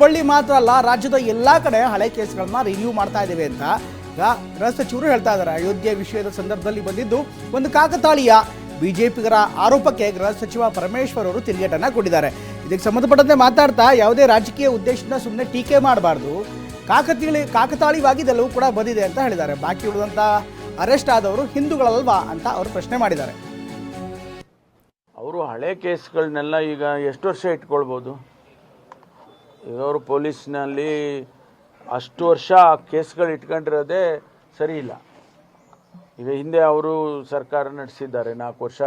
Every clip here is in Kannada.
ಹುಬ್ಬಳ್ಳಿ ಮಾತ್ರ ಅಲ್ಲ, ರಾಜ್ಯದ ಎಲ್ಲ ಕಡೆ ಹಳೆ ಕೇಸ್ಗಳನ್ನ ರಿವ್ಯೂ ಮಾಡ್ತಾ ಇದ್ದೇವೆ ಅಂತ ಈಗ ಗೃಹ ಸಚಿವರು ಹೇಳ್ತಾ ಇದ್ದಾರೆ. ಅಯೋಧ್ಯೆ ವಿಷಯದ ಸಂದರ್ಭದಲ್ಲಿ ಬಂದಿದ್ದು ಒಂದು ಕಾಕತಾಳೀಯ ಬಿಜೆಪಿಗರ ಆರೋಪಕ್ಕೆ ಗೃಹ ಸಚಿವ ಪರಮೇಶ್ವರ್ ಅವರು ತಿರುಗೇಟನ್ನ ಕೊಟ್ಟಿದ್ದಾರೆ. ಇದಕ್ಕೆ ಸಂಬಂಧಪಟ್ಟಂತೆ ಮಾತಾಡ್ತಾ ಯಾವುದೇ ರಾಜಕೀಯ ಉದ್ದೇಶನ ಸುಮ್ಮನೆ ಟೀಕೆ ಮಾಡಬಾರ್ದು. ಕಾಕತೀಳಿ, ಕಾಕತಾಳೀಯವಾಗಿ ಕೂಡ ಬಂದಿದೆ ಅಂತ ಹೇಳಿದ್ದಾರೆ. ಬಾಕಿ ಉಳಿದಂಥ ಅರೆಸ್ಟ್ ಆದವರು ಹಿಂದೂಗಳಲ್ವಾ ಅಂತ ಅವರು ಪ್ರಶ್ನೆ ಮಾಡಿದ್ದಾರೆ. ಅವರು ಹಳೆ ಕೇಸ್ಗಳನ್ನೆಲ್ಲ ಈಗ ಎಷ್ಟು ವರ್ಷ ಇಟ್ಕೊಳ್ಬೋದು? ಅವರು ಪೊಲೀಸ್ನಲ್ಲಿ ಅಷ್ಟು ವರ್ಷ ಕೇಸ್ಗಳು ಇಟ್ಕೊಂಡಿರೋದೇ ಸರಿ ಇಲ್ಲ. ಈಗ ಹಿಂದೆ ಅವರು ಸರ್ಕಾರ ನಡೆಸಿದ್ದಾರೆ, ನಾಲ್ಕು ವರ್ಷ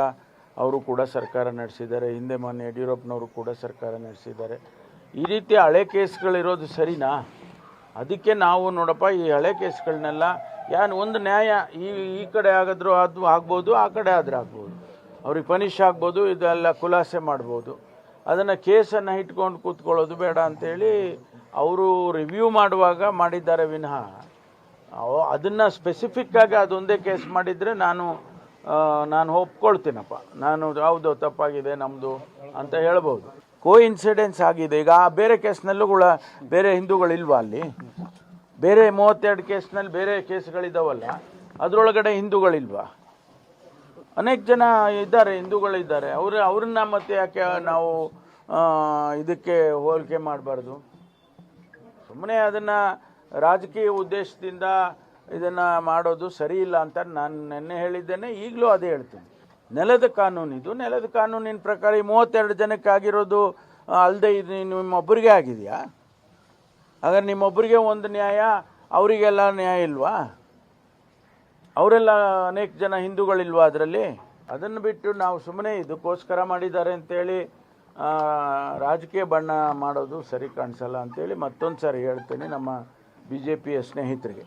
ಅವರು ಕೂಡ ಸರ್ಕಾರ ನಡೆಸಿದ್ದಾರೆ, ಹಿಂದೆ ಮೊನ್ನೆ ಯಡಿಯೂರಪ್ಪನವರು ಕೂಡ ಸರ್ಕಾರ ನಡೆಸಿದ್ದಾರೆ. ಈ ರೀತಿ ಹಳೆ ಕೇಸ್ಗಳಿರೋದು ಸರಿನಾ? ಅದಕ್ಕೆ ನಾವು ನೋಡಪ್ಪ, ಈ ಹಳೆ ಕೇಸ್ಗಳನ್ನೆಲ್ಲ ಯಾನು ಒಂದು ನ್ಯಾಯ ಈ ಈ ಕಡೆ ಆಗಿದ್ರು ಅದು ಆಗ್ಬೋದು, ಆ ಕಡೆ ಆದರೆ ಆಗ್ಬೋದು. ಅವ್ರಿಗೆ ಪನಿಷ್ ಆಗ್ಬೋದು, ಇದೆಲ್ಲ ಖುಲಾಸೆ ಮಾಡ್ಬೋದು. ಅದನ್ನು ಕೇಸನ್ನು ಇಟ್ಕೊಂಡು ಕೂತ್ಕೊಳ್ಳೋದು ಬೇಡ ಅಂತೇಳಿ ಅವರು ರಿವ್ಯೂ ಮಾಡುವಾಗ ಮಾಡಿದ್ದಾರೆ ವಿನಃ. ಅದನ್ನು ಅದನ್ನ ಸ್ಪೆಸಿಫಿಕ್ ಆಗಿ ಅದೊಂದೇ ಕೇಸ್ ಮಾಡಿದರೆ ನಾನು ನಾನು ಒಪ್ಕೊಳ್ತೀನಪ್ಪ. ನಾನು ಹೌದು ತಪ್ಪಾಗಿದೆ ನಮ್ಮದು ಅಂತ ಹೇಳ್ಬೋದು. ಕೋ ಇನ್ಸಿಡೆನ್ಸ್ ಆಗಿದೆ. ಈಗ ಆ ಬೇರೆ ಕೇಸ್ನಲ್ಲೂ ಕೂಡ ಬೇರೆ ಹಿಂದೂಗಳಿಲ್ವಾ ಅಲ್ಲಿ? ಬೇರೆ ಮೂವತ್ತೆರಡು ಕೇಸ್ನಲ್ಲಿ ಬೇರೆ ಕೇಸ್ಗಳಿದಾವಲ್ಲ ಅದರೊಳಗಡೆ ಹಿಂದೂಗಳಿಲ್ವಾ? ಅನೇಕ ಜನ ಇದ್ದಾರೆ ಹಿಂದೂಗಳಿದ್ದಾರೆ ಅವರು, ಅವ್ರನ್ನ ಮತ್ತೆ ಯಾಕೆ ನಾವು ಇದಕ್ಕೆ ಹೋಲಿಕೆ ಮಾಡಬಾರ್ದು? ಸುಮ್ಮನೆ ಅದನ್ನು ರಾಜಕೀಯ ಉದ್ದೇಶದಿಂದ ಇದನ್ನು ಮಾಡೋದು ಸರಿ ಇಲ್ಲ ಅಂತ ನಾನು ನೆನ್ನೆ ಹೇಳಿದ್ದೇನೆ, ಈಗಲೂ ಅದೇ ಹೇಳ್ತೀನಿ. ನೆಲದ ಕಾನೂನು ಇದು. ನೆಲದ ಕಾನೂನಿನ ಪ್ರಕಾರ ಈ ಮೂವತ್ತೆರಡು ಜನಕ್ಕೆ ಆಗಿರೋದು ಅಲ್ಲದೆ ಇದು ನಿಮ್ಮೊಬ್ಬರಿಗೆ ಆಗಿದೆಯಾ? ಹಾಗಾದ್ರೆ ನಿಮ್ಮೊಬ್ಬರಿಗೆ ಒಂದು ನ್ಯಾಯ, ಅವರಿಗೆಲ್ಲ ನ್ಯಾಯ ಇಲ್ವಾ? ಅವರೆಲ್ಲ ಅನೇಕ ಜನ ಹಿಂದೂಗಳಿಲ್ವಾ ಅದರಲ್ಲಿ? ಅದನ್ನು ಬಿಟ್ಟು ನಾವು ಸುಮ್ಮನೆ ಇದಕ್ಕೋಸ್ಕರ ಮಾಡಿದ್ದಾರೆ ಅಂತೇಳಿ ರಾಜಕೀಯ ಬಣ್ಣ ಮಾಡೋದು ಸರಿ ಕಾಣಿಸಲ್ಲ ಅಂತೇಳಿ ಮತ್ತೊಂದು ಸಾರಿ ಹೇಳ್ತೇನೆ ನಮ್ಮ ಬಿ ಜೆ ಪಿಯ ಸ್ನೇಹಿತರಿಗೆ